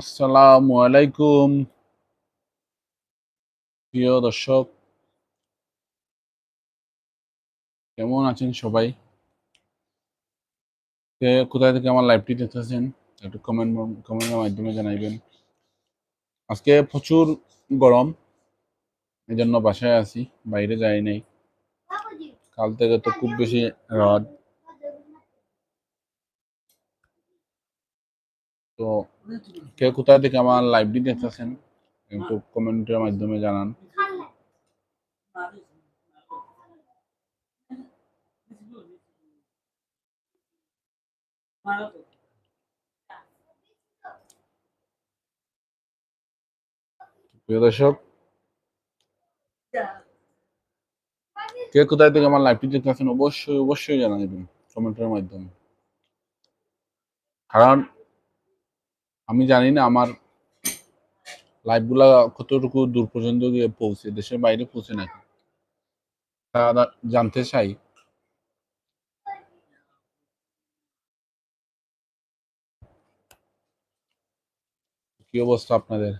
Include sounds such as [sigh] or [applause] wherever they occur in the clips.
আসসালামু আলাইকুম। প্রিয় দর্শক, কেমন আছেন সবাই? কোথায় থেকে আমার লাইভটি দেখতেছেন? একটু কমেন্ট কমেন্টের মাধ্যমে জানাইবেন। আজকে প্রচুর গরম এই জন্য বাসায় আছি, বাইরে যাই নাই। কাল থেকে তো খুব বেশি রদ। তো কে কোথায় থেকে আমার লাইভটি দেখতেছেন, একটু কমেন্টের মাধ্যমে জানান। প্রিয় দর্শক কে কোথায় থেকে আমার লাইভটি দেখতেছেন, অবশ্যই অবশ্যই জানাবেন কমেন্টের মাধ্যমে। কারণ আমি জানি না, আমার লাইভগুলা কতটুকু দূর পর্যন্ত গিয়ে পৌঁছে, দেশের বাইরে পৌঁছে নাকি? জানতে চাই। কি অবস্থা আপনাদের?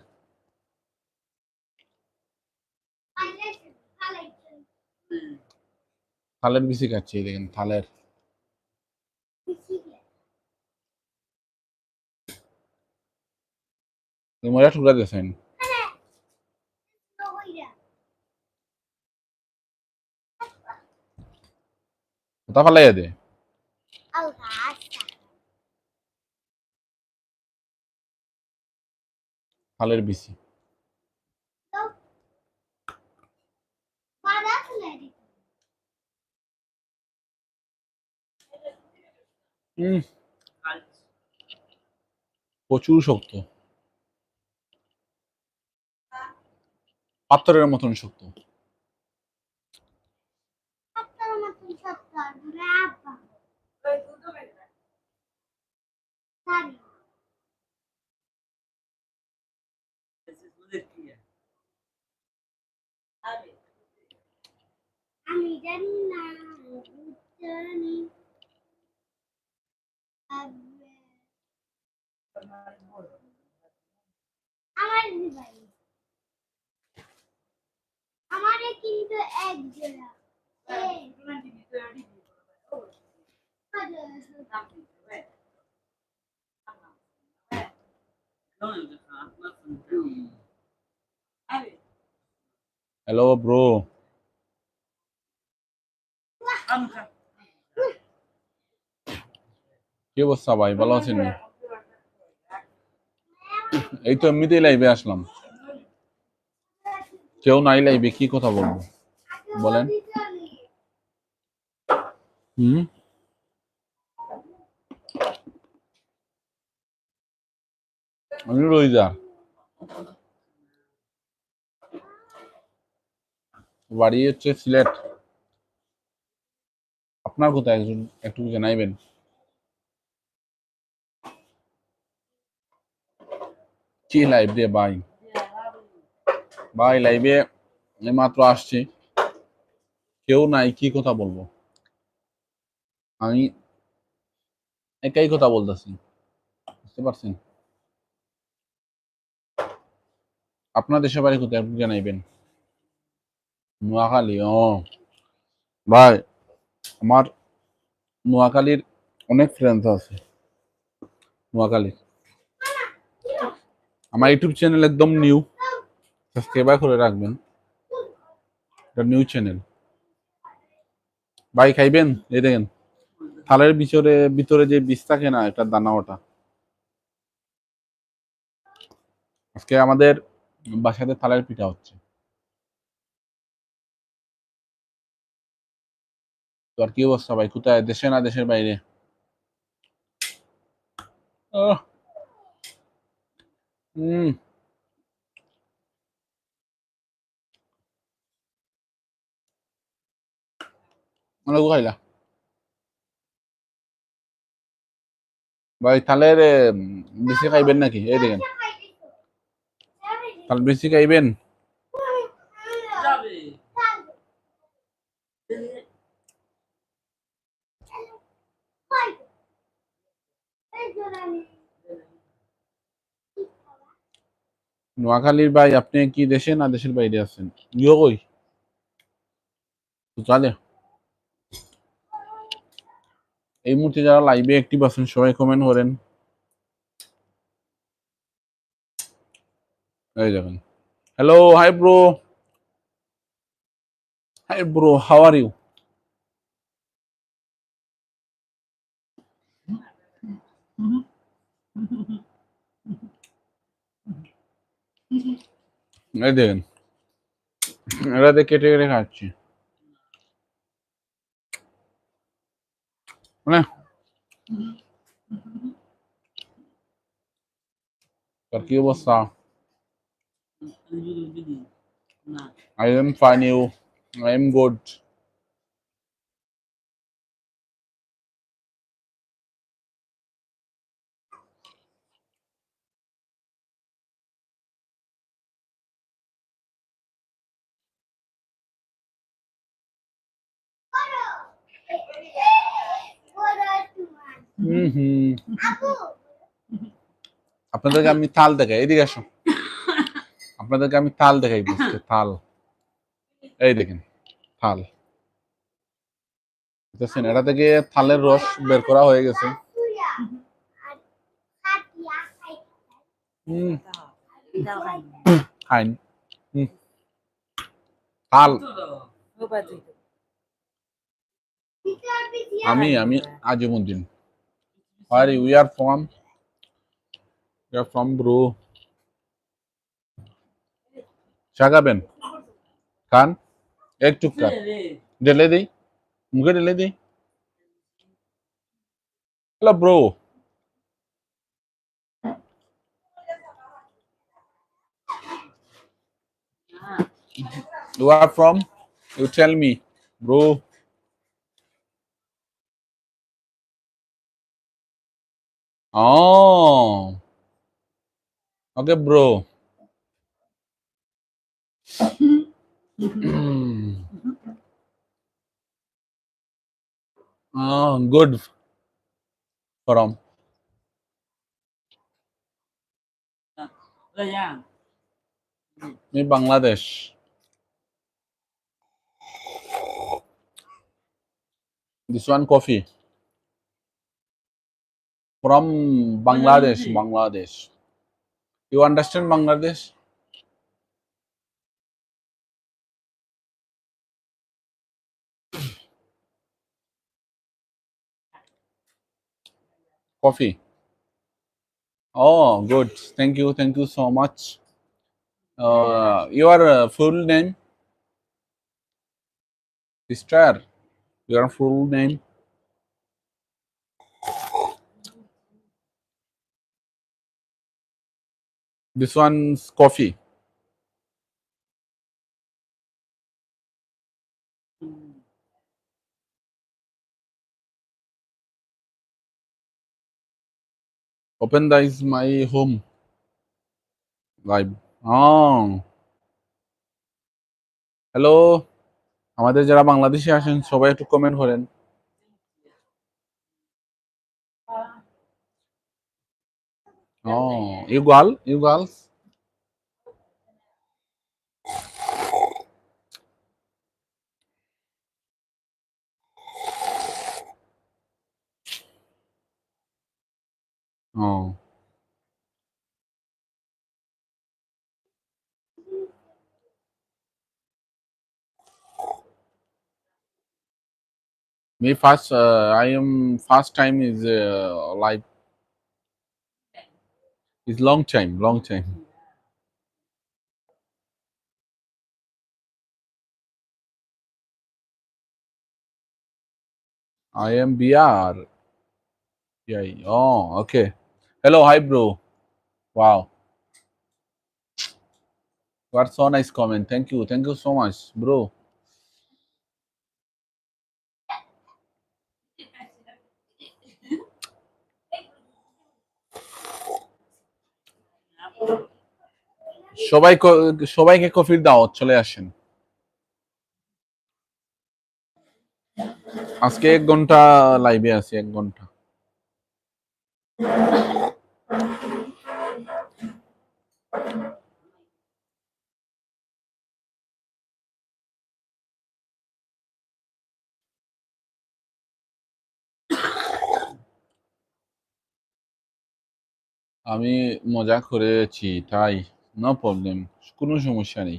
থালের বিসি খাচ্ছি, দেখেন, থালের। মজা টুকরা দিয়েছেন। কোথা ফালাইয়া দে। থালের বিসি প্রচুর শক্ত। পাথরের মতন শক্ত আমি জানি না জানি আমার ভাই আমারে কিন্তু এক জোড়া হ্যালো ব্রো কি অবস্থা ভাই? ভালো আছেন? এই তো এমনিতেই লাইভে আসলাম। কেউ নাই লাইভে কি কথা বলব? বলেন। হুম। আমি বাড়ি হচ্ছে সিলেট। আপনার কোথায়? একজন, একটু জানাইবেন। কি লাইভ দিয়ে? ভাই ভাই লাইভে মাত্র আসছি। কেউ নাই কি কথা বলব। আমি একাই কথা বলতেছি। বুঝতে পারছেন? আপনার দেশের বাড়ি কোথায়? একটু জানাইবেন। নোয়াখালী, ও। ভাই, আমার নোয়াখালীর অনেক ফ্রেন্ডস আছে। নোয়াখালীর আমার ইউটিউব চ্যানেল একদম নিউ সাবস্ক্রাইব করে রাখবেন। এটা নিউ চ্যানেল ভাই খাইবেন? এই দেখেন, থালের ভিতরে ভিতরে যে বীজ থাকে না এটা দানা ওটা। আজকে আমাদের বাসাতে থালের পিঠা হচ্ছে। তো আর কি অবস্থা ভাই? কোথায়? দেশে না দেশের বাইরে? হুম। মানে খাইলা ভাই তাহলে বেশি খাইবেন নাকি এই দেখেন তাহলে বেশি খাইবেন নোয়াখালীর ভাই আপনি কি দেশে না দেশের বাইরে আছেন ইয়ো কই তাহলে এই মুহূর্তে যারা লাইভে অ্যাক্টিভ আছেন, সবাই কমেন্ট করেন। Hello hi bro hi bro how are you এই দেখেন। এটাতে কেটে কেটে খাচ্ছি। है करती हो बस I am fine. You. I am good. আপনাদেরকে আমি তাল দেখাই এদিকে আসো আপনাদেরকে আমি তাল দেখাই বুঝতে তাল। এই দেখেন তাল। দেখছেন এটা থেকে থালের রস বের করা হয়ে গেছে। খাইন। ভিতর আমি আমি আজিমুদ্দিন। আর we are from we are from bro শাগাবেন খান এক টুকরা ঢেলে দিই মুখে ঢেলে দিই hello bro You are from? You tell me, bro. Oh. Okay, bro. oh, [clears throat] good. From. Me Bangladesh. This one coffee. From Bangladesh, Bangladesh. You understand Bangladesh? Coffee. Oh, good. Thank you. Thank you so much. Uh, your uh, full name? Sister, your full name? This one's coffee. Open the is my home. Live. Oh. Hello আমাদের যারা বাংলাদেশে আসেন সবাই একটু comment করেন Oh, you girl, you. Oh. Me first, uh, I am first time is uh, live. It's long time, long time. I am BR. Yeah. Oh, okay. Hello, hi, bro. Wow. What so nice comment. Thank you. Thank you so much, bro. সবাই সবাইকে কফির দাওয়াত, চলে আসেন। আজকে এক ঘণ্টা লাইভে আছি, এক ঘণ্টা। আমি মজা করেছি, তাই। নো প্রবলেম কোনো সমস্যা নেই।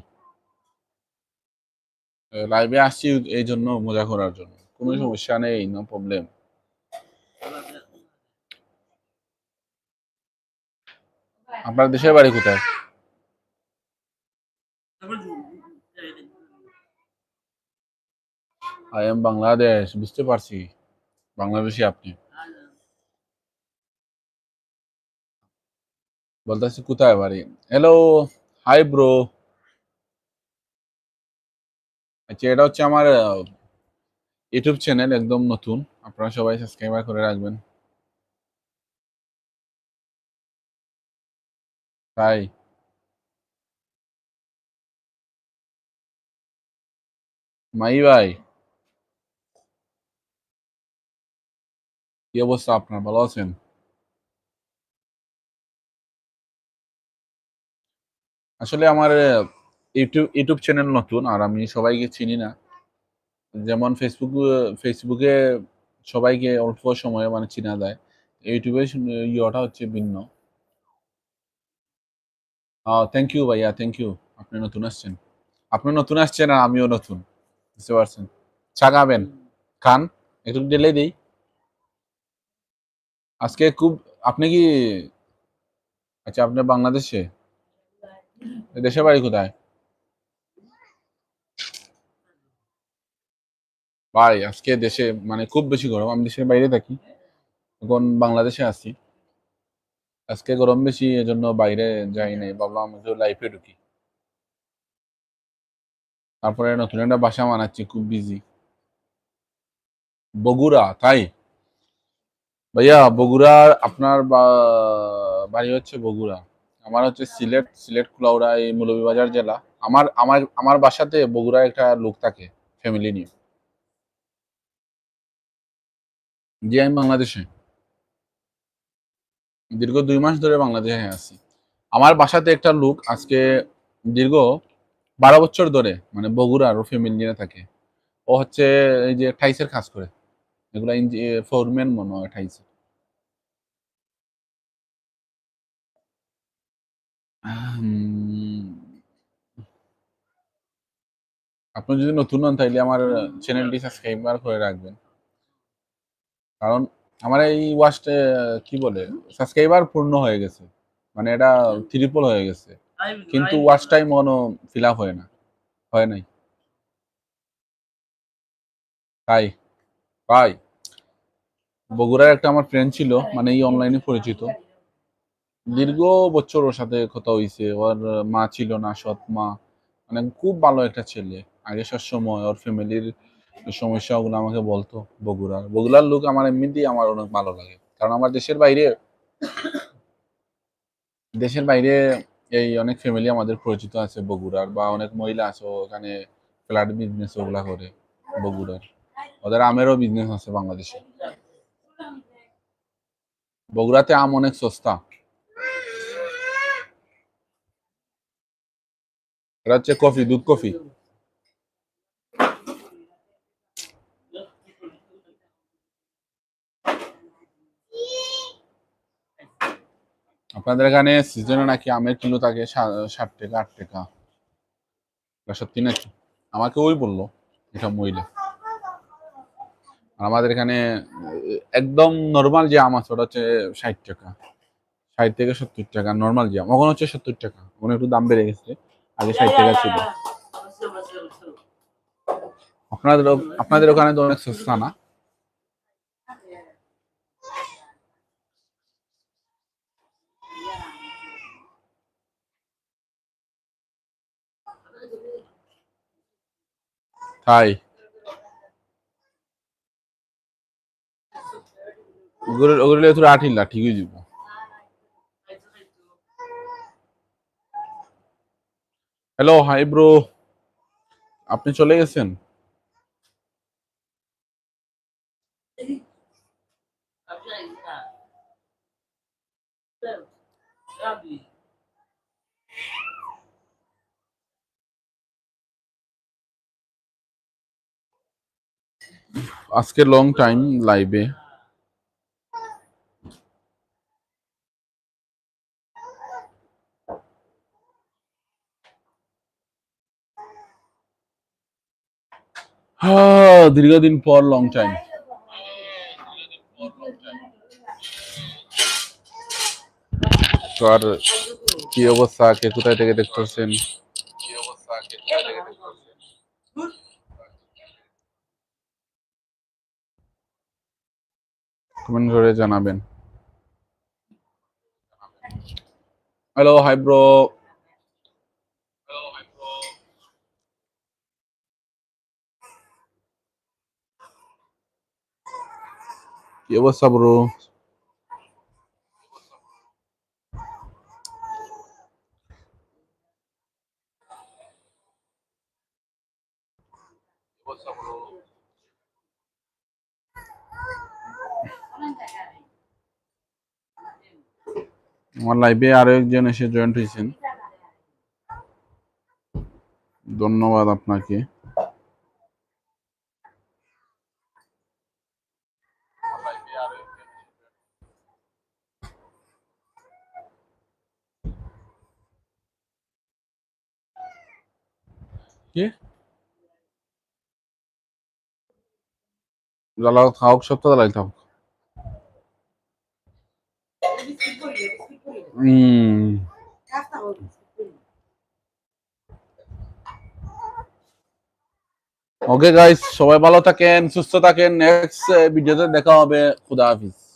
লাইভে আসছি এই জন্য মজা করার জন্য। কোনো সমস্যা নেই নো প্রবলেম আপনার দেশের বাড়ি কোথায়? আই এম বাংলাদেশ বুঝতে পারছি। বাংলাদেশি আপনি। বলতেছি, কোথায় বাড়ি? হ্যালো হাই ব্রো আচ্ছা এটা হচ্ছে আমার ইউটিউব চ্যানেল একদম নতুন। আপনারা সবাই সাবস্ক্রাইবার করে রাখবেন। তাই মাই ভাই। কি অবস্থা আপনার? ভালো আছেন? আসলে আমার ইউটিউব ইউটিউব চ্যানেল নতুন আর আমি সবাইকে চিনি না। যেমন ফেসবুক ফেসবুকে সবাইকে অল্প সময়ে মানে চিনা যায়। ইউটিউবে ইয়েটা হচ্ছে ভিন্ন। থ্যাংক ইউ ভাইয়া থ্যাংক ইউ আপনি নতুন আসছেন। আপনি নতুন আসছেন আর আমিও নতুন। বুঝতে পারছেন? ছাগাবেন। খান, একটু ডেলে দিই। আজকে খুব, আপনি কি আচ্ছা আপনি বাংলাদেশে? দেশের বাড়ি কোথায়? ভাই, আজকে দেশে মানে খুব বেশি গরম। আমি দেশের বাইরে থাকি। এখন বাংলাদেশে আছি। আজকে গরম বেশি, এজন্য বাইরে যাই নাই। ভাবলাম লাইফে ঢুকি। তারপরে নতুন একটা বাসা বানাচ্ছি, খুব বিজি বগুড়া, তাই? ভাইয়া, বগুড়ার আপনার বাড়ি হচ্ছে বগুড়া। আমার হচ্ছে সিলেট সিলেট কুলাউড়া, এই মৌলভীবাজার জেলা। আমার আমার আমার বাসাতে বগুড়া একটা লোক থাকে ফ্যামিলি নিয়ে। জি, আমি বাংলাদেশে। দীর্ঘ দুই মাস ধরে বাংলাদেশে আছি। আমার বাসাতে একটা লোক আজকে দীর্ঘ বারো বছর ধরে মানে বগুড়ার ও ফ্যামিলি নিয়ে থাকে। ও হচ্ছে এই যে টাইসের কাজ করে। এগুলা ফোরম্যান মনে হয় টাইসের আপনি যদি নতুন হন, তাইলে আমার চ্যানেলটি সাবস্ক্রাইবার করে রাখবেন। কারণ আমার এই ওয়াচটা, কি বলে, সাবস্ক্রাইবার পূর্ণ হয়ে গেছে। মানে এটা ট্রিপল হয়ে গেছে। কিন্তু watch time on fill up হয় না। হয় নাই। তাই তাই। বগুড়ার একটা আমার ফ্রেন্ড ছিল মানে এই অনলাইনে পরিচিত। দীর্ঘ বছর ওর সাথে কথা হইছে। ওর মা ছিল না, সৎ মা। মানে খুব ভালো একটা ছেলে। আগে সব সময় ওর ফ্যামিলির সমস্যাগুলো আমাকে বলতো বগুড়ার। বগুড়ার লোক আমার এমনিতেই আমার অনেক ভালো লাগে। কারণ আমার দেশের বাইরে দেশের বাইরে এই অনেক ফ্যামিলি আমাদের পরিচিত আছে বগুড়ার বা অনেক মহিলা আছে ওখানে ফ্ল্যাট বিজনেস ওগুলা করে বগুড়ার। ওদের আমেরও বিজনেস আছে বাংলাদেশে। বগুড়াতে আম অনেক সস্তা। এটা হচ্ছে কফি, দুধ কফি? আপনাদের এখানে সিজনে নাকি আমের কিলো থাকে ষাট টাকা, আট টাকা? সত্যি নাকি? আমাকে ওই বলল, এটা মহিলা। আর আমাদের এখানে, একদম নর্মাল যে আম আছে, ওটা হচ্ছে ষাট টাকা। ষাট থেকে সত্তর টাকা নর্মাল যে আম। ওখানে হচ্ছে সত্তর টাকা। ওখানে একটু দাম বেড়ে গেছে। আগে ষাট টাকা ছিল। আপনাদের আপনাদের ওখানে তো অনেক সস্তা না? তাই ওগুলো ওগুলো একটু আঠিল্লা ঠিকই দিব। হ্যালো হাই ব্রো আপনি চলে গেছেন? আজকে লং টাইম লাইভে হ্যাঁ, দীর্ঘদিন পর লং টাইম তো আর কি অবস্থা কে কোথায় থেকে দেখতেছেন কি অবস্থা? কে কোথায় থেকে দেখতেছেন কমেন্ট করে জানাবেন। হ্যালো হাই ব্রো কি অবস্থা ব্রো আমার লাইভে আরও একজন এসে জয়েন্ট হয়েছেন ধন্যবাদ আপনাকে সপ্তাহ জ্বালাই হুম। ওকে গাইস সবাই ভালো থাকেন সুস্থ থাকেন। নেক্সট ভিডিওতে দেখা হবে। খুদা হাফিজ।